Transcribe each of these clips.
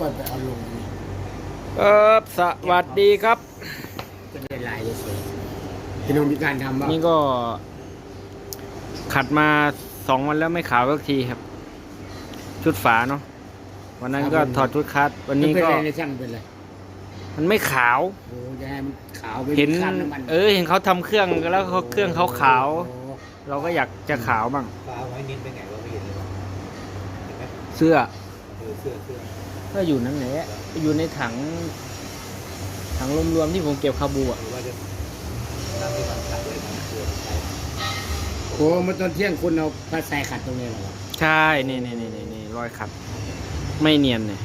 ก่อนไปเอาลงนี่เออสวัสดีครับจะได้ลายเฉยๆพี่น้องมีการทำบ้างนี่ก็ ขัดมาสองวันแล้วไม่ขาวสักทีครับ ชุดฝาเนาะวันนั้นก็ถอดชุดคัด วันนี้เป็นก็ไรในช่างเป็นไรมันไม่ขาวโอ้จะให้มันขาวไปเห็นขั้น้ำมันเออเห็นเขาทำเครื่องแล้วเขาเครื่องเขาขาวโอ้เราก็อยากจะขาวบ้างฟ้าไว้นิดเป็นไงวะไม่เห็นเลยวะเห็นไหมเสื้อเออเสื้อเสื้อ ก็อยู่นั่นแหละ อยู่ในถัง ถังรวมๆที่ผมเก็บคาบูอะหรือว่าจะตั้งที่มันขัดไว้มันตัวมันใช้โหเมันตอนเที่ยงคุณเอาพลาสไตขัดตรงนี้เหรอวะใช่นี่นี่นี่นี่นี่รอยขัด ไม่เนียนเนี่ย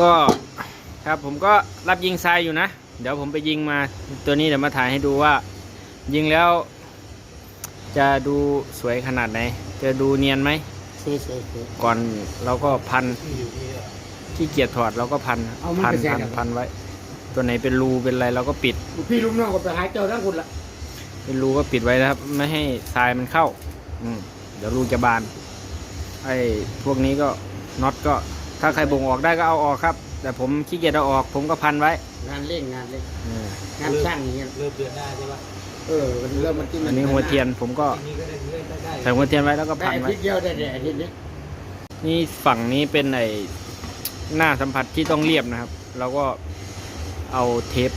ก็ครับผมก็รับยิงทรายอยู่นะ เดี๋ยวผมไปยิงมาตัวนี้เดี๋ยวมาถ่ายให้ดูว่า ยิงแล้ว จะดูสวยขนาดไหน จะดูเนียนไหม เซ่เซ่เซ่ก่อนเราก็พันที่อยู่ที่ที่เกียจถอดเราก็พันเอามันพันไปแทพันนอะไรพันไว้ ตัวไหนเป็นรูเป็นอะไรเราก็ปิดลูกพี่ลูกน้องก็ไปหาเจ้าทั้งคุณละเป็นรูก็ปิดไว้นะครับ ไม่ให้ทรายมันเข้า อืมเดี๋ยวรูจะบาน ไอ้พวกนี้ก็น็อตก็ ถ้าใครบ่งออกได้ก็เอาออกครับ แต่ผมขี้เกียจเอาออก ผมก็พันไว้งานเร่งงานเร่งเอองานช่างอย่างเงี้ยเริ่มเดือนหน้าใช่ปะ เออมันเริ่มมันที่มัอันนี้หัวเทียนผมก็ทีนี้ก็ได้เรื่อยได้ได้ใส่หัวเทียนไว้แล้วก็ได้พันอาไว้ทิตย์เดียวได้แต่อาทิตย์นี้นี่ฝั่งนี้เป็นไอ้หน้าสัมผัสที่ต้องเรียบนะครับ เราก็เอาเทป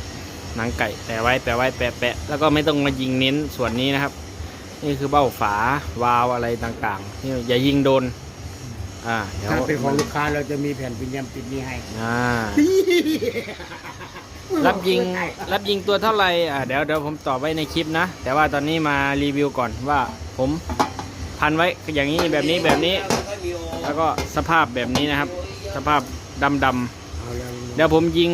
หนังไก่แปะไว้แปะไว้แปะแปะแล้วก็ไม่ต้องมายิงเน้นส่วนนี้นะครับ นี่คือเบ้าฝาวาล์วอะไรต่างๆนี่อย่ายิงโดน อ่าเดี๋ยวถ้าเป็นของลูกค้าเราจะมีแผ่นพิมพ์ยำปิดนี้ให้อ่ารับยิงรับยิงตัวเท่าไหร่อ่าเดี๋ยวเดี๋ยวผมตอบไว้ในคลิปนะ แต่ว่าตอนนี้มารีวิวก่อนว่าผมพันไว้อย่างนี้แบบนี้แบบนี้ แล้วก็สภาพแบบนี้นะครับ สภาพดำดำเอาแล้วๆเดี๋ยวผมยิง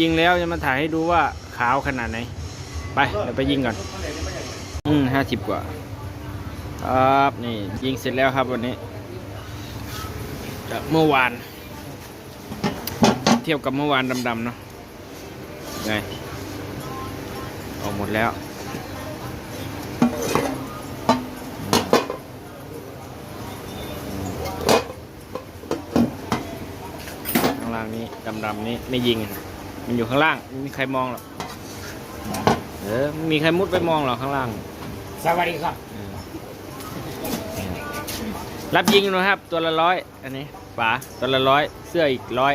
ยิงแล้วจะมาถ่ายให้ดูว่าขาวขนาดไหน ไปเดี๋ยวไปยิงก่อน อืมห้าสิบกว่า ครับนี่ยิงเสร็จแล้วครับวันนี้จาก เมื่อวาน เทียบกับเมื่อวานดำๆเนาะไงออกหมดแล้วข้างล่างนี้ดำๆนี้ไม่ยิง มันอยู่ข้างล่างไม่มีใครมองหรอกเออไม่มีใครมุดไปมองหรอกข้างล่างสวัสดีครับ รับยิงนะครับ ตัวละร้อยอันนี้ ฝาตัวละร้อยเสื้ออีกร้อย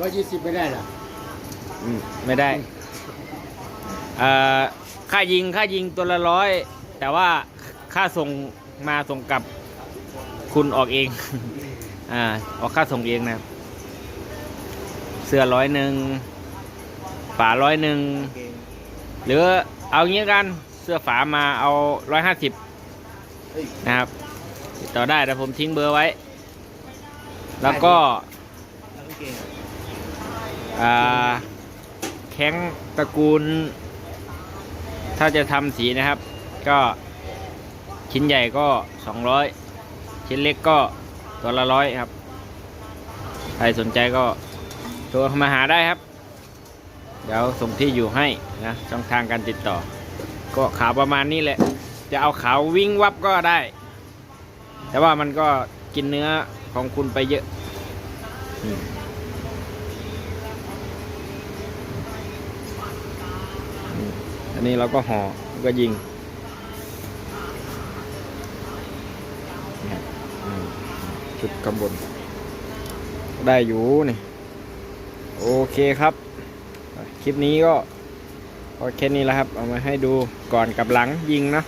ร้อยยี่สิบไม่ได้เหรออืมไม่ได้เอ่อค่ายิงค่ายิงตัวละร้อยแต่ว่าค่าส่งมาส่งกลับคุณออกเอง อ่าออกค่าส่งเองนะครับเสื้อร้อยหนึ่งฝาร้อยหนึ่งหรือเอางี้กันเสื้อฝามาเอาร้อยห้าสิบนะครับติดต่อได้แต่ผมทิ้งเบอร์ไว้ แล้วก็อ่าแข้งตระกูล ถ้าจะทำสีนะครับ ก็ชิ้นใหญ่ก็ 200 ชิ้นเล็กก็ตัวละร้อยครับ ใครสนใจก็โทรเข้ามาหาได้ครับ เดี๋ยวส่งที่อยู่ให้นะช่องทางการติดต่อ ก็ขาวประมาณนี้แหละ จะเอาขาววิ่งวับก็ได้ แต่ว่ามันก็ กินเนื้อของคุณไปเยอะอันนี้เราก็ห่อก็ยิงจุดกำบน ได้อยู่นี่ โอเคครับ คลิปนี้ก็พอแค่นี้แล้วครับ เอามาให้ดูก่อนกับหลังยิงนะ